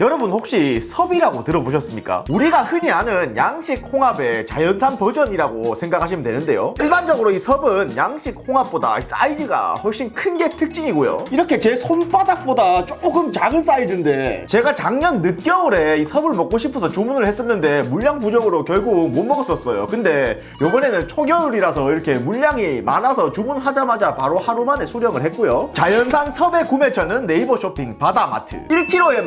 여러분 혹시 섭이라고 들어보셨습니까? 우리가 흔히 아는 양식 홍합의 자연산 버전이라고 생각하시면 되는데요. 일반적으로 이 섭은 양식 홍합보다 사이즈가 훨씬 큰 게 특징이고요. 이렇게 제 손바닥보다 조금 작은 사이즈인데 제가 작년 늦겨울에 이 섭을 먹고 싶어서 주문을 했었는데 물량 부족으로 결국 못 먹었었어요. 근데 이번에는 초겨울이라서 이렇게 물량이 많아서 주문하자마자 바로 하루 만에 수령을 했고요. 자연산 섭의 구매처는 네이버 쇼핑 바다마트. 1kg에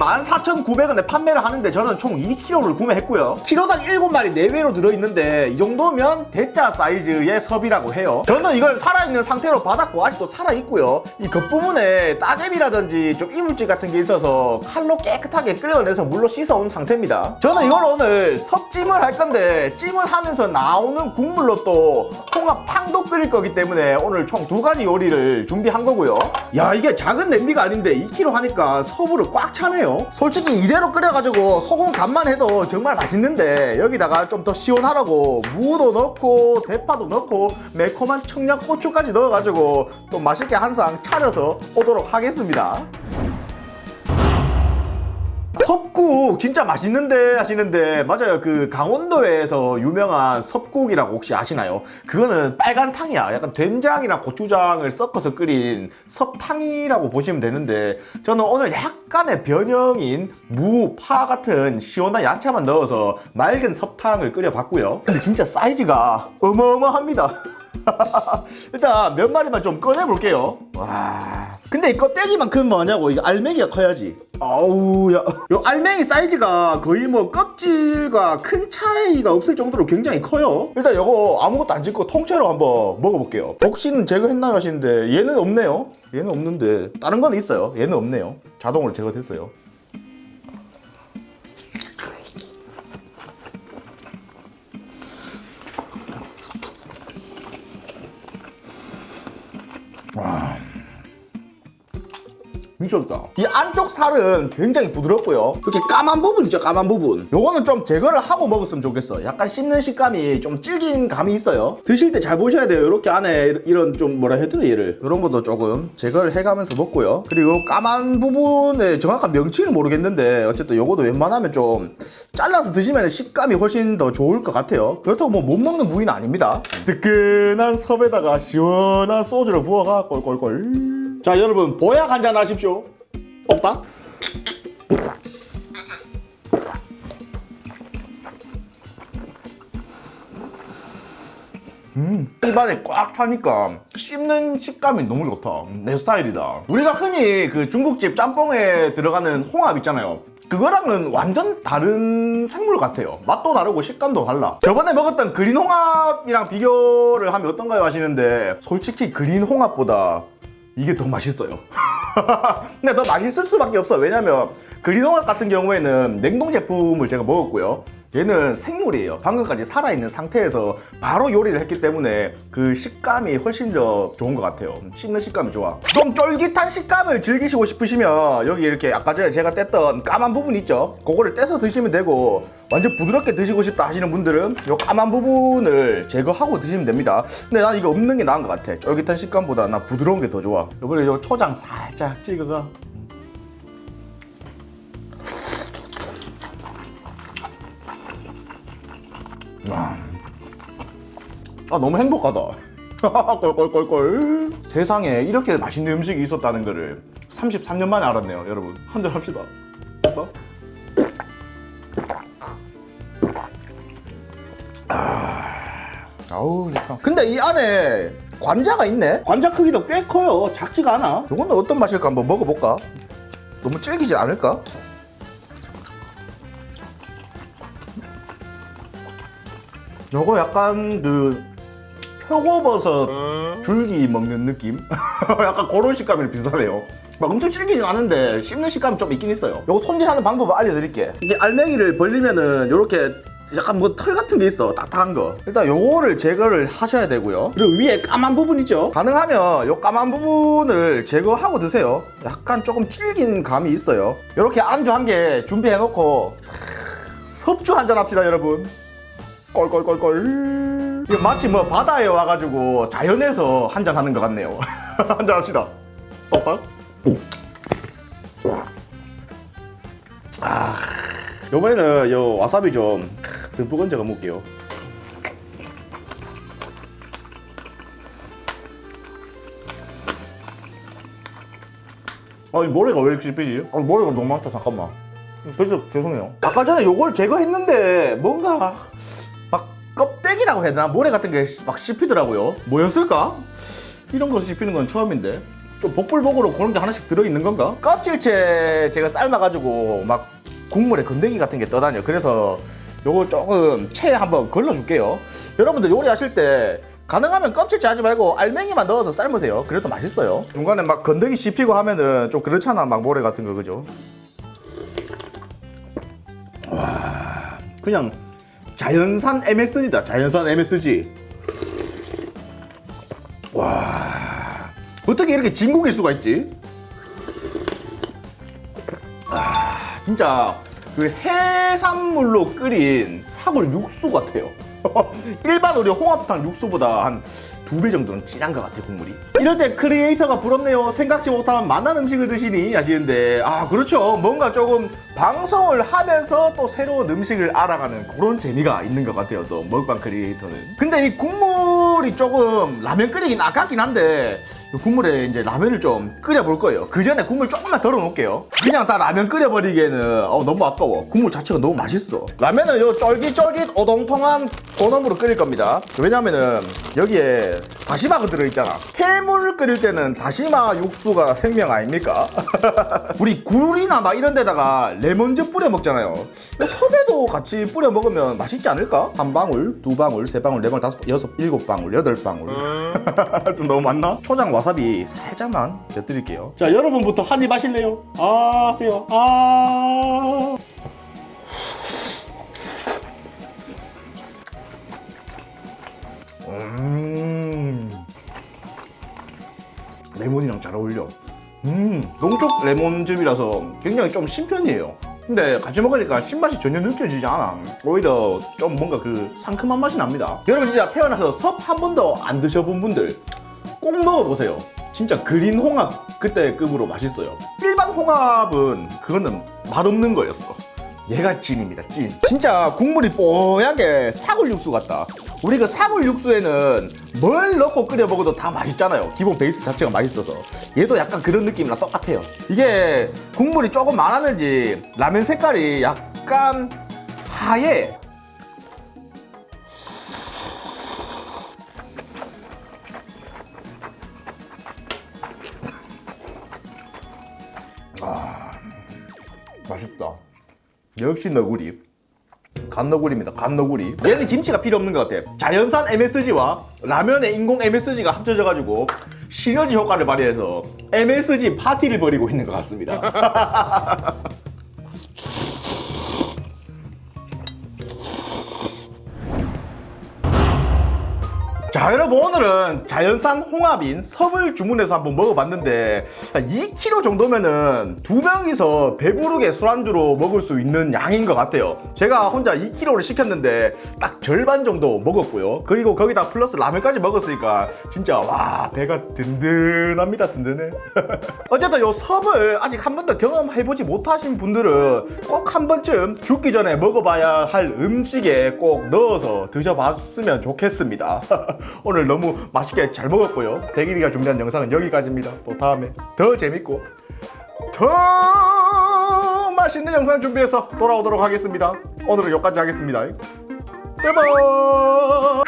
14,900원에 판매를 하는데 저는 총 2kg를 구매했고요. 키로당 7마리 내외로 들어있는데 이 정도면 대짜 사이즈의 섭이라고 해요. 저는 이걸 살아있는 상태로 받았고 아직도 살아있고요. 이 겉부분에 따개비라든지 좀 이물질 같은 게 있어서 칼로 깨끗하게 끌어내서 물로 씻어온 상태입니다. 저는 이걸 오늘 섭찜을 할 건데 찜을 하면서 나오는 국물로 또 홍합탕도 끓일 거기 때문에 오늘 총 두 가지 요리를 준비한 거고요. 야 이게 작은 냄비가 아닌데 2kg 하니까 섭으로 꽉 차네요. 솔직히 이대로 끓여가지고 소금 간만 해도 정말 맛있는데 여기다가 좀 더 시원하라고 무도 넣고 대파도 넣고 매콤한 청양 고추까지 넣어가지고 또 맛있게 한상 차려서 오도록 하겠습니다. 섭국 진짜 맛있는데 하시는데 맞아요 그 강원도에서 유명한 섭국이라고 혹시 아시나요? 그거는 빨간 탕이야 약간 된장이랑 고추장을 섞어서 끓인 섭탕이라고 보시면 되는데 저는 오늘 약간의 변형인 무, 파 같은 시원한 야채만 넣어서 맑은 섭탕을 끓여봤고요 근데 진짜 사이즈가 어마어마합니다 일단 몇 마리만 좀 꺼내 볼게요. 와. 근데 이 껍데기만큼 뭐냐고 이거 알맹이가 커야지. 아우 야. 요 알맹이 사이즈가 거의 뭐 껍질과 큰 차이가 없을 정도로 굉장히 커요. 일단 요거 아무것도 안 짓고 통째로 한번 먹어볼게요. 혹시는 제거했나요 하시는데 얘는 없네요. 얘는 없는데 다른 건 있어요. 얘는 없네요. 자동으로 제거됐어요. 미쳤다. 이 안쪽 살은 굉장히 부드럽고요. 이렇게 까만 부분 있죠, 까만 부분. 요거는 좀 제거를 하고 먹었으면 좋겠어. 약간 씹는 식감이 좀 질긴 감이 있어요. 드실 때 잘 보셔야 돼요. 이렇게 안에 이런 좀 뭐라 되나 얘를. 이런 것도 조금 제거를 해가면서 먹고요. 그리고 까만 부분의 정확한 명칭을 모르겠는데 어쨌든 요거도 웬만하면 좀 잘라서 드시면 식감이 훨씬 더 좋을 것 같아요. 그렇다고 뭐 못 먹는 부위는 아닙니다. 뜨끈한 섭에다가 시원한 소주를 부어가 꼴꼴꼴. 자 여러분 보약 한 잔 하십시오 옥당 음, 입안에 꽉 차니까 씹는 식감이 너무 좋다. 내 스타일이다. 우리가 흔히 그 중국집 짬뽕에 들어가는 홍합 있잖아요. 그거랑은 완전 다른 생물 같아요. 맛도 다르고 식감도 달라. 저번에 먹었던 그린 홍합이랑 비교를 하면 어떤가요 하시는데 솔직히 그린 홍합보다 이게 더 맛있어요. 근데 더 맛있을 수밖에 없어. 왜냐면 그린홍합 같은 경우에는 냉동 제품을 제가 먹었고요. 얘는 생물이에요. 방금까지 살아있는 상태에서 바로 요리를 했기 때문에 그 식감이 훨씬 더 좋은 것 같아요. 씹는 식감이 좋아. 좀 쫄깃한 식감을 즐기시고 싶으시면 여기 이렇게 아까 전에 제가 뗐던 까만 부분 있죠? 그거를 떼서 드시면 되고 완전 부드럽게 드시고 싶다 하시는 분들은 이 까만 부분을 제거하고 드시면 됩니다. 근데 난 이거 없는 게 나은 것 같아. 쫄깃한 식감보다 나 부드러운 게 더 좋아. 이번에 이 초장 살짝 찍어가. 아 너무 행복하다. 꼴꼴꼴꼴. 세상에 이렇게 맛있는 음식이 있었다는 거를 33년 만에 알았네요, 여러분. 한잔 합시다. 어? 아, 아우 좋다. 근데 이 안에 관자가 있네. 관자 크기도 꽤 커요. 작지가 않아. 이거는 어떤 맛일까 한번 먹어볼까? 너무 질기지 않을까? 요거 약간 그 표고버섯 줄기 먹는 느낌? 약간 그런 식감이랑 비슷하네요. 막 엄청 질기진 않은데 씹는 식감이 좀 있긴 있어요. 요거 손질하는 방법을 알려드릴게. 이게 알맹이를 벌리면은 요렇게 약간 뭐 털 같은 게 있어 딱딱한 거 일단 요거를 제거를 하셔야 되고요 그리고 위에 까만 부분 있죠 가능하면 요 까만 부분을 제거하고 드세요 약간 조금 질긴 감이 있어요 요렇게 안주 한 개 준비해 놓고 섭주 한잔 합시다 여러분 꼴꼴꼴꼴 이거 마치 뭐 바다에 와가지고 자연에서 한잔 하는 것 같네요 한잔 합시다 뻑뻑 요번에는 요 와사비 좀 듬뿍 얹어 먹을게요. 아니 머리가 왜 이렇게 씹히지? 아 머리가 너무 많다 잠깐만. 그래서 죄송해요. 아까 전에 요걸 제거했는데 뭔가 막 껍데기라고 해야 되나 모래 같은 게 막 씹히더라고요. 뭐였을까? 이런 거 씹히는 건 처음인데. 좀 복불복으로 그런 게 하나씩 들어있는 건가? 껍질째 제가 삶아가지고 막 국물에 건더기 같은 게 떠다녀. 그래서 요걸 조금 체에 한번 걸러줄게요. 여러분들 요리하실 때 가능하면 껍질째 하지 말고 알맹이만 넣어서 삶으세요. 그래도 맛있어요. 중간에 막 건더기 씹히고 하면은 좀 그렇잖아. 막 모래 같은 거 그죠? 와 그냥 자연산 MSG다. 자연산 MSG. 와 어떻게 이렇게 진국일 수가 있지? 아 진짜 그 해산물로 끓인 사골 육수 같아요. 일반 우리 홍합탕 육수보다 한 두 배 정도는 진한 것 같아 국물이. 이럴 때 크리에이터가 부럽네요. 생각지 못한 맛난 음식을 드시니 하시는데 아 그렇죠. 뭔가 조금 방송을 하면서 또 새로운 음식을 알아가는 그런 재미가 있는 것 같아요. 또 먹방 크리에이터는. 근데 이 국물이 조금 라면 끓이긴 아깝긴 한데 이 국물에 이제 라면을 좀 끓여볼 거예요. 그 전에 국물 조금만 덜어 놓을게요. 그냥 다 라면 끓여버리기에는 어, 너무 아까워. 국물 자체가 너무 맛있어. 라면은 요 쫄깃쫄깃 오동통한 고놈으로 끓일 겁니다. 왜냐면은 여기에 다시마가 들어있잖아. 해물 끓일 때는 다시마 육수가 생명 아닙니까? 우리 굴이나 막 이런 데다가 레몬즙 뿌려 먹잖아요. 섭에도 같이 뿌려 먹으면 맛있지 않을까? 한 방울, 두 방울, 세 방울, 네 방울, 다섯, 여섯, 일곱 방울, 여덟 방울. 좀 너무 많나? 초장 와사비 살짝만 곁드릴게요. 자 여러분부터 한 입 하실래요? 아 하세요. 아. 음. 레몬이랑 잘 어울려. 음, 농축 레몬즙이라서 굉장히 좀 신편이에요. 근데 같이 먹으니까 신맛이 전혀 느껴지지 않아. 오히려 좀 뭔가 그 상큼한 맛이 납니다. 여러분 진짜 태어나서 섭 한 번도 안 드셔본 분들 꼭 먹어보세요. 진짜 그린 홍합 그때 급으로 맛있어요. 일반 홍합은 그거는 맛없는 거였어. 얘가 찐입니다, 찐. 진짜 국물이 뽀얗게 사골 육수 같다. 우리 그 사골 육수에는 뭘 넣고 끓여 먹어도 다 맛있잖아요. 기본 베이스 자체가 맛있어서. 얘도 약간 그런 느낌이랑 똑같아요. 이게 국물이 조금 많았는지 라면 색깔이 약간 하얘. 맛있다. 역시 너구리. 간너구리입니다. 간너구리. 얘는 김치가 필요 없는 것 같아. 자연산 MSG와 라면의 인공 MSG가 합쳐져가지고 시너지 효과를 발휘해서 MSG 파티를 벌이고 있는 것 같습니다. 자 여러분 오늘은 자연산 홍합인 섭을 주문해서 한번 먹어봤는데 2kg 정도면은 두 명이서 배부르게 술안주로 먹을 수 있는 양인 것 같아요. 제가 혼자 2kg를 시켰는데 딱 절반 정도 먹었고요. 그리고 거기다 플러스 라면까지 먹었으니까 진짜 와 배가 든든합니다 든든해. 어쨌든 요 섭을 아직 한 번도 경험해보지 못하신 분들은 꼭 한 번쯤 죽기 전에 먹어봐야 할 음식에 꼭 넣어서 드셔봤으면 좋겠습니다 오늘 너무 맛있게 잘 먹었고요. 대길이가 준비한 영상은 여기까지입니다. 또 다음에 더 재밌고 더 맛있는 영상 준비해서 돌아오도록 하겠습니다. 오늘은 여기까지 하겠습니다. 여보